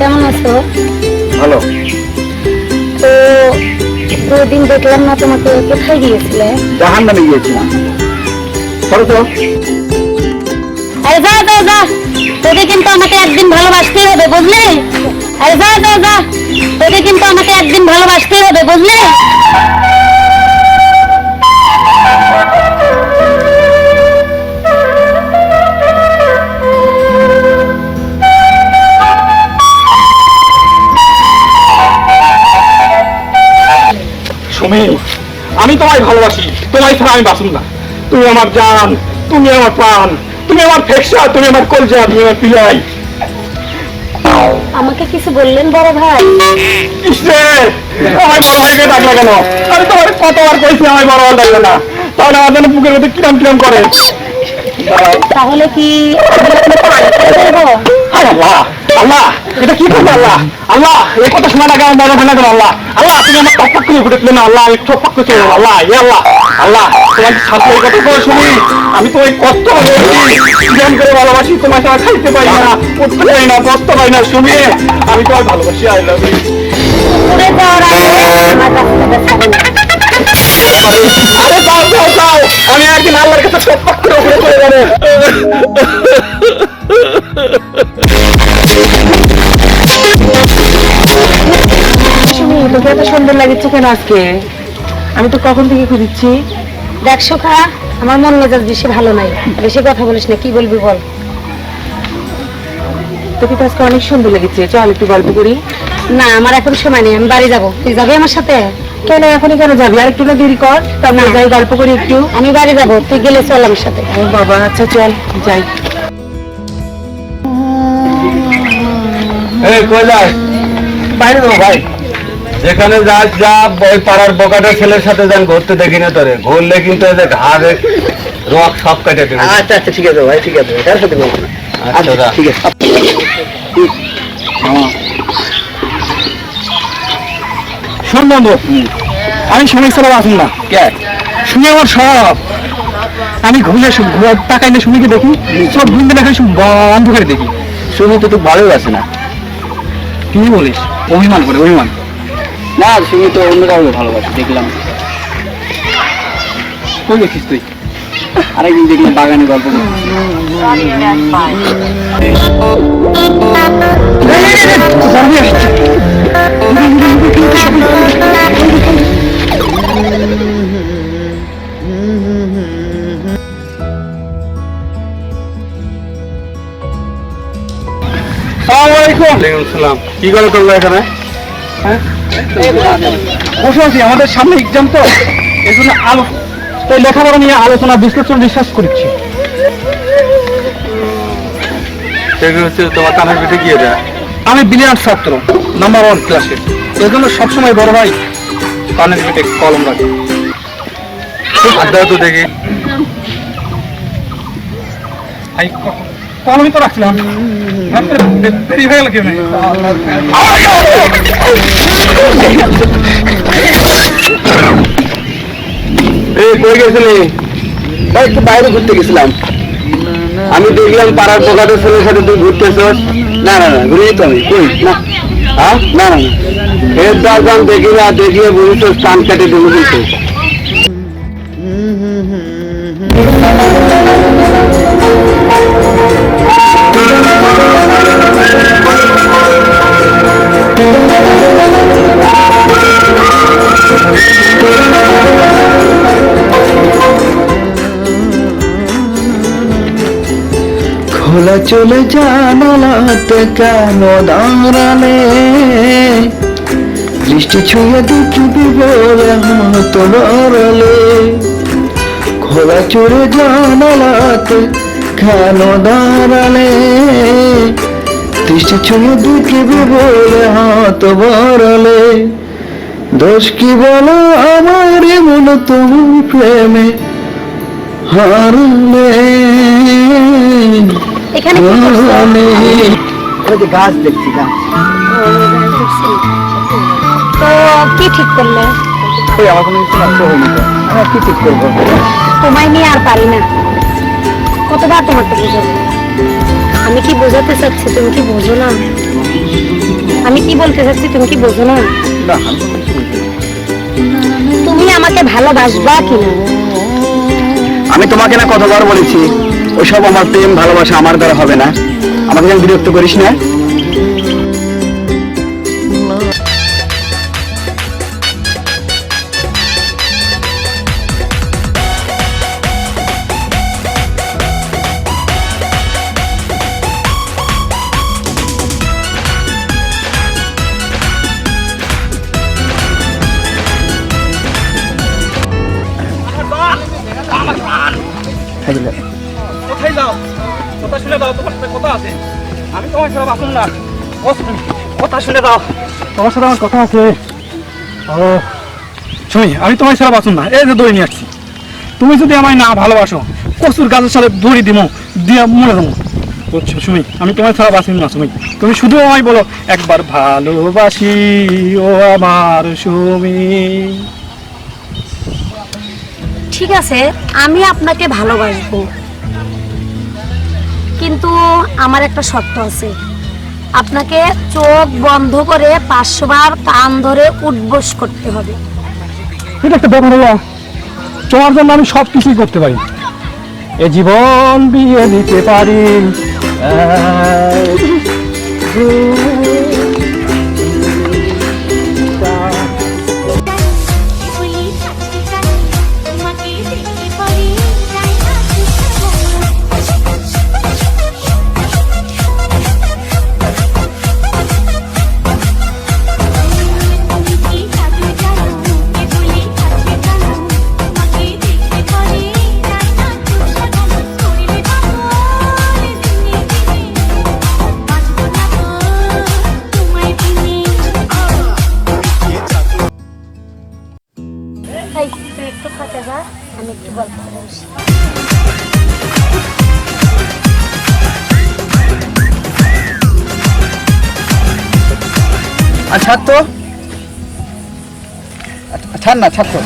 কেমন আছো? ভালো। তো দুদিন দেখলাম না তোমাকে কোথায় গিয়েছিলে? জাহান নামে গিয়েছিলাম। চলো তো। আরে যা যা যা। তোকে কিন্তু আমাকে একদিন ভালোবাসতেই হবে বুঝলি? আরে যা যা যা। তোকে কিন্তু আমাকে একদিন ভালোবাসতেই হবে বুঝলি? আমি বাঁচুন না। তুমি আমার জান তুমি আমার প্রাণ তুমি আমার ফেকসা তুমি আমার কলজা তুমি আমার পিলাই আমাকে কিছু বললেন বড় ভাই? আমায় বড় ভাইকে ডাকলা কেন? আমি তোমার কতবার কইছি আমায় বড় ভাই ডাকবে না। তাহলে আমার জন্য বুকের মধ্যে কিরাম কিরাম করে। তাহলে কি আল্লাহ, এটা কি করব আল্লাহ? আল্লাহ, এই কথা শোনা লাগে আমার মনে কেন আল্লাহ। আল্লাহ, তুমি আমার টপাক করে ফুটেছিল না, আল্লাহ, আমি টপাক করে চলে আল্লাহ, এ আল্লাহ আল্লাহ, তোমার সাথে এই কথা করে শুনি আমি তো ওই কষ্ট জীবন করে ভালোবাসি তোমার সাথে খাইতে পারি না, উঠতে পারি না বসতে পারি না, শুনি। আমি তোমার ভালোবাসি আই লাভ ইউ আরে যাও যাও যাও আমি একদিন আল্লাহর কাছে টপাক করে চলে তোকে এত সুন্দর কেন আজকে আমি তো কখন থেকে খুঁজছি দেখ সুখা আমার মন মেজাজ বেশি ভালো নাই বেশি কথা বলিস না কি বলবি বল তোকে তো আজকে অনেক সুন্দর লেগেছে চল একটু গল্প করি না আমার এখন সময় নেই আমি বাড়ি যাব তুই যাবি আমার সাথে কেন এখনই কেন যাবি? আর একটু না দেরি কর তারপর যাই গল্প করি একটু। আমি বাড়ি যাব তুই গেলে চল আমার সাথে। বাবা আচ্ছা চল যাই। এই কই যাস? বাইরে দেবো ভাই। যেখানে যাস যা ওই পাড়ার বোকাটা ছেলের সাথে যান ঘুরতে দেখি না তোরে। ঘুরলে কিন্তু এদের ঘাড়ে রক সব কেটে দেবে আচ্ছা আচ্ছা ঠিক আছে ভাই ঠিক আছে সাথে বলব। আচ্ছা ঠিক আছে। শোন বন্ধু। আমি সময় ছাড়া আসুন না। কে? শুনে আমার সব। আমি ঘুরে তাকাইলে সুমিকে দেখি। সব ঘুরতে দেখাই অন্ধকারে দেখি। শুনি তো তুই ভালোই আছে না। কি বলিস? অভিমান করে অভিমান। না শুনি তো অন্য কাউকে ভালোবাসে দেখলাম। কই দেখিস তুই? আরেকদিন দেখলাম বাগানে গল্প কি করে করল এখানে? বসে আছি আমাদের সামনে এক্সাম তো। এই জন্য আলো তাই লেখাপড়া নিয়ে আলোচনা বিশ্লেষণ রিসার্চ করছি। হচ্ছে তোমার কানের পিঠে গিয়ে দেয়। আমি ব্রিলিয়ান্ট ছাত্র নাম্বার ওয়ান ক্লাসে এই জন্য সবসময় বড় ভাই কানের পেটে কলম রাখে। দাও তো দেখি। রাখছিলাম। দেরি হয়ে একটু বাইরে ঘুরতে গেছিলাম। আমি দেখলাম পাড়ার পোকাটা ছেলের সাথে তুই ঘুরতেছস। না না না ঘুরে তো আমি। কই? না। হ্যাঁ? না না দেখি না দেখিয়ে বুঝিস কান কেটে দেবো খোলা চলে জানালাতে কেন দাঁড়ালে? দৃষ্টি ছুঁয়ে দেখবি বলে হাত বাড়ালে খোলা চলে জানালাতে কেন দাঁড়ালে? দৃষ্টি ছুঁয়ে দেখবি বলে হাত বাড়ালে। দোষ কি বলো আমার মন তুমি প্রেমে হারলে? এখানে কি করছ? ওই যে গাছ দেখছি গাছ। তো কি ঠিক করলে? ওই আমার কোনো কিছু নষ্ট হয়নি তো। আমি কি ঠিক করব? তোমায় নিয়ে আর পারি না। কতবার তোমাকে বোঝাবো? আমি কি বোঝাতে চাচ্ছি তুমি কি বোঝো না? আমি কি বলতে চাচ্ছি তুমি কি বোঝো না? তো। তুমি আমাকে ভালোবাসবা কি না আমি তোমাকে না কতবার বলেছি, ওসব আমার প্রেম, ভালোবাসা আমার দ্বারা হবে না। আমাকে যেন বিরক্ত করিস না। আছে। আমি তোমার সাথে বাসুন না। কথা শুনে দাও। তোমার সাথে আমার কথা আছে। ও শুনি আমি তোমার সাথে বাসুন না। এই যে দড়ি নিয়ে আসছি। তুমি যদি আমায় না ভালোবাসো কচুর গাছের সাথে দড়ি দিব দিয়ে মরে যাব। বুঝছ সুমি আমি তোমার ছাড়া বাঁচি না সুমি তুমি শুধু আমায় বলো একবার ভালোবাসি ও আমার সুমি। ঠিক আছে আমি আপনাকে ভালোবাসবো। কিন্তু আমার একটা শর্ত আছে। আপনাকে চোখ বন্ধ করে পাঁচশো বার কান ধরে উঠবোস করতে হবে। একটা ব্যাপার হলো, তোমার জন্য আমি সব কিছুই করতে পারি। এ জীবন বিয়ে নিতে পারি। তুই একটু যা আমি একটু গল্প করে আসি। আর ছাড় তো। ছাড় না ছাড় তো।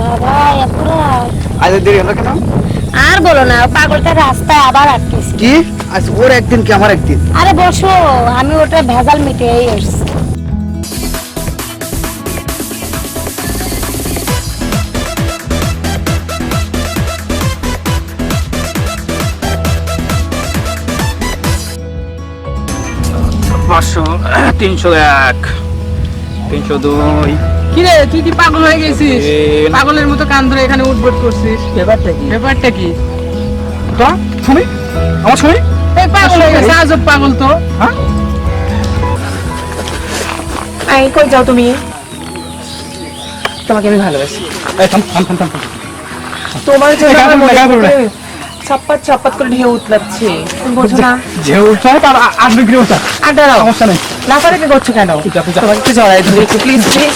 বাবা এত আজ দেরি হলো কেন? আর বলো না পাগলটা রাস্তায় আবার আটকেছি। কি? আজ ওর একদিন কি আমার একদিন? আরে বসো আমি ওটা ভেজাল মিটিয়েই এসছি তিনশো এক। তিনশো দুই। কিরে তুই কি পাগল হয়ে গেছিস। পাগলের মতো কান ধরে এখানে উঠবট করছিস। ব্যাপারটা কি? ব্যাপারটা কি? তা শুনি? আমার শুনি? এই পাগল হয়ে গেছে আজব পাগল তো। হ্যাঁ? এই কই যাও তুমি? তোমাকে আমি ভালোবাসি। এই থাম থাম থাম থাম। থাম। তোমার জন্য ছাপ্পাত ছাপ্পাত করে ঢেউ উতলাচ্ছে। বোঝো না? যে উঠছে তার আট বিক্রি হচ্ছে আর দাঁড়াও। সমস্যা নেই। লাফালাফি করছ কেন। তোমাকে একটু জড়াই ধরে একটু প্লিজ প্লিজ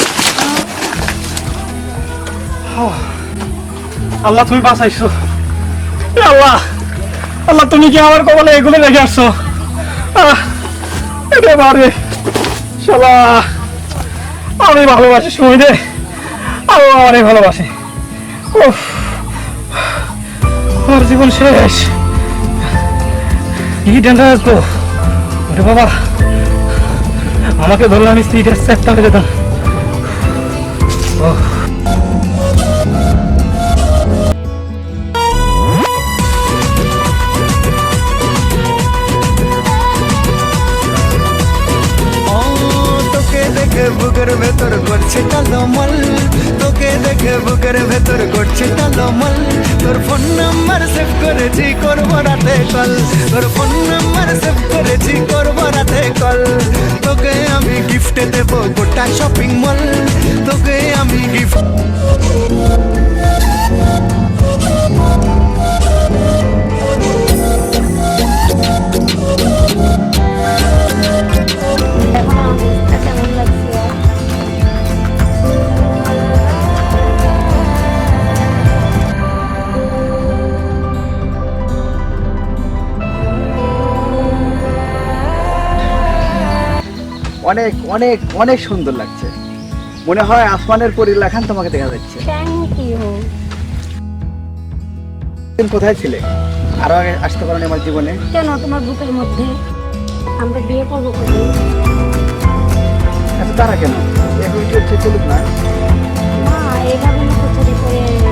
আল্লাহ তুমি বাঁচাইছো। আল্লাহ আল্লাহ তুমি কি আমার কবলে এগুলো রেখে আসছো? আহ, এরে বারে শালা আমি ভালোবাসি শুনি দে। আল্লাহ অনেক ভালোবাসে। উফ। আমার জীবন শেষ। কি ডেঞ্জারাস তো ওরে বাবা। আমাকে ধরলে আমি সিটের সেটটা হয়ে যেতাম ও, দেখে বুকের ভেতর করছে টালমল তোকে দেখে বুকের ভেতর করছে টালমল তোর ফোন নাম্বার সেভ করেছি, করব রাতে কল তোর ফোন নাম্বার সেভ করেছি, করব রাতে কল তোকে আমি গিফটে দেবো গোটা শপিং মল তোকে আমি গিফট অনেক অনেক অনেক সুন্দর লাগছে। মনে হয় আসমানের পরিলেখান তোমাকে দেখা যাচ্ছে। থ্যাংক ইউ তুমি কোথায় ছিলে? আরও আগে আসতে পারেন আমার জীবনে? কেন তোমার বুকের মধ্যে? আমরা বিয়ে করব কবে এত তারা কেন? এখন কি হচ্ছে চলুক না। করে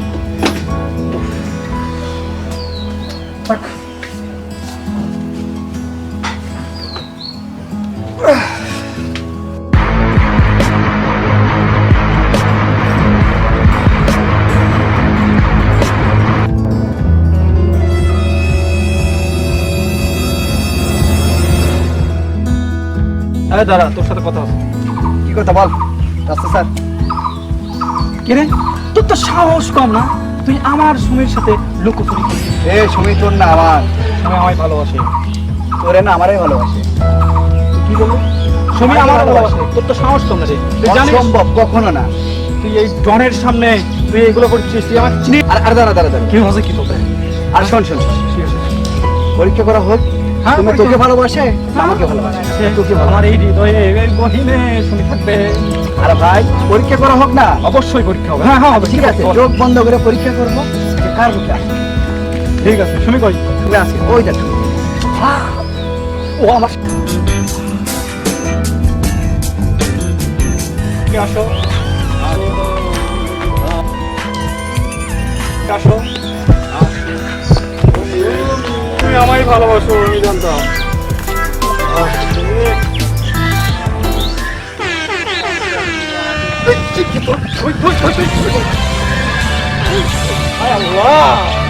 দাঁড়া তোর সাথে কথা আছে কি কথা বল? রাস্তা স্যার। কিরে তোর তো সাহস কম না? তুই আমার সুমির সাথে লুকোচুরি করছিস। এ তোর না আমার। আমি আমায় ভালোবাসে। তোরে না আমারই ভালোবাসে। কি বলব সুমি আমার ভালোবাসে। তোর তো সাহস কম না রে। তুই জানিস? সম্ভব? কখনো না। তুই এই ডনের সামনে তুই এগুলো করছিস তুই আমার চিনি আর আর দাঁড়া দাঁড়া দাঁড়া। কি হচ্ছে কি তোদের আর শোন শোন। পরীক্ষা করা হোক। হ্যাঁ, তুমি তোকে ভালোবাসে? আমাকে ভালোবাসে। তোকে আমার এই হৃদয়ে গহিনে শুনে থাকবে। আরে ভাই পরীক্ষা করা হোক না? অবশ্যই পরীক্ষা হবে। হ্যাঁ হ্যাঁ হবে ঠিক আছে চোখ বন্ধ করে পরীক্ষা করব। কার আছে ঠিক আছে শুনি কই? তুমি আছে ওই দেখ। ও আমার কি আসো। 정말 바라봐서 울미한다 아 정말 아야 몰라